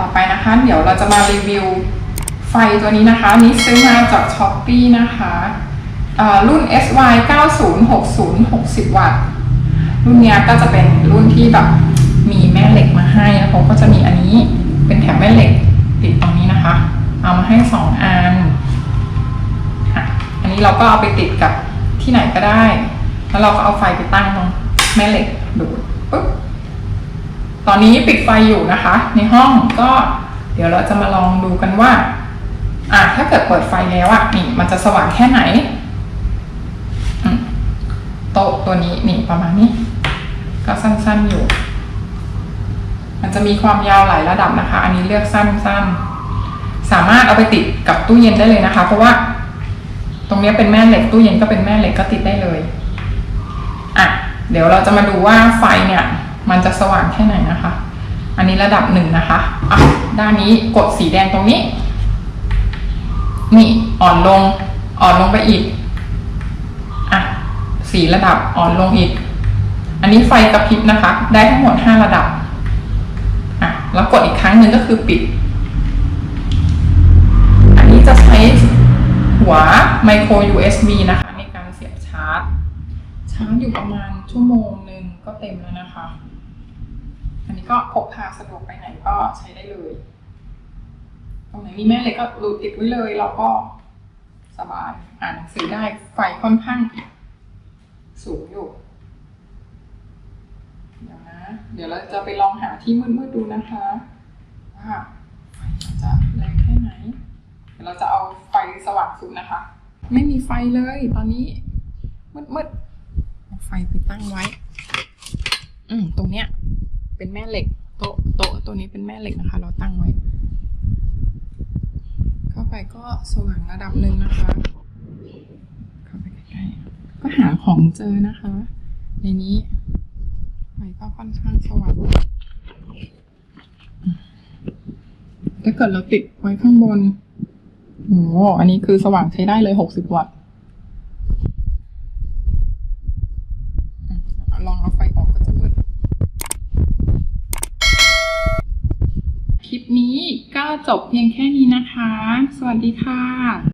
ต่อไปนะคะ เดี๋ยวเราจะมารีวิวไฟตัวนี้นะคะนี้ซื้อมาจากช้อปปีนะคะรุ่น SY 9060 60 วัตต์ รุ่นเนี้ยก็จะเป็นรุ่นที่แบบมีแม่เหล็กมาให้แล้วเขาก็จะมีอันนี้เป็นแถมแม่เหล็กติดตรงนี้นะคะ เอามาให้สองอัน อันนี้เราก็เอาไปติดกับที่ไหนก็ได้ แล้วเราก็เอาไฟไปตั้งตรงแม่เหล็กดูดปุ๊บ ตอนนี้ปิดไฟอยู่นะคะ ในห้องก็เดี๋ยวเราจะมาลองดูกันว่าอะถ้าเกิดเปิดไฟแล้วอะนี่ มันจะสว่างแค่ไหนโต๊ะตัวนี้นี่ประมาณนี้ ก็สั้นๆอยู่ มันจะมีความยาวหลายระดับนะคะ อันนี้เลือกสั้นๆ สามารถเอาไปติดกับตู้เย็นได้เลยนะคะ เพราะว่า ตรงนี้เป็นแม่เหล็กตู้เย็นก็เป็นแม่เหล็กก็ติดได้เลยอะเดี๋ยวเราจะมาดูว่าไฟเนี่ย มันจะสว่างแค่ไหนนะคะ อันนี้ระดับหนึ่งนะคะอะด้านนี้กดสีแดงตรงนี้ นี่อ่อนลงอ่อนลงไปอีกอะสีระดับอ่อนลงอีก อันนี้ไฟกระพริบนะคะ ได้ทั้งหมดห้าระดับอะแล้วกดอีกครั้งหนึ่งก็คือปิด อันนี้จะใช้หัวไมโคร USB นะคะในการเสียบชาร์จชาร์จอยู่ประมาณชั่วโมงหนึ่งก็เต็มแล้วนะคะ ก็พกพาสะดวกไปไหนก็ใช้ได้เลย ตรงไหนมีแม่เหล็กก็รูดติดไว้เลยเราก็สบายอ่านหนังสือได้ไฟค่อนข้างสูงอยู่เดี๋ยวนะ เดี๋ยวเราจะไปลองหาที่มืดๆดูนะคะว่าไฟจะแรงแค่ไหน เดี๋ยวเราจะเอาไฟสว่างสุดนะคะ ไม่มีไฟเลยตอนนี้มืดๆเอาไฟไปตั้งไว้ อืมตรงเนี้ย เป็นแม่เหล็ก โต๊ะโต๊ะตัวนี้เป็นแม่เหล็กนะคะ เราตั้งไว้ เข้าไปก็สว่างระดับหนึ่งนะคะ เข้าไปใกล้ๆก็หาของเจอนะคะ ในนี้ไฟก็ค่อนข้างสว่างถ้าเกิดเราติดไว้ข้างบนโอ้โหอันนี้คือสว่างใช้ได้เลยหกสิบวัตต์ลองเอาไฟออกก็จะมืด คลิ ปนี้ก็จบเพียงแค่นี้นะคะ สวัสดีค่ะ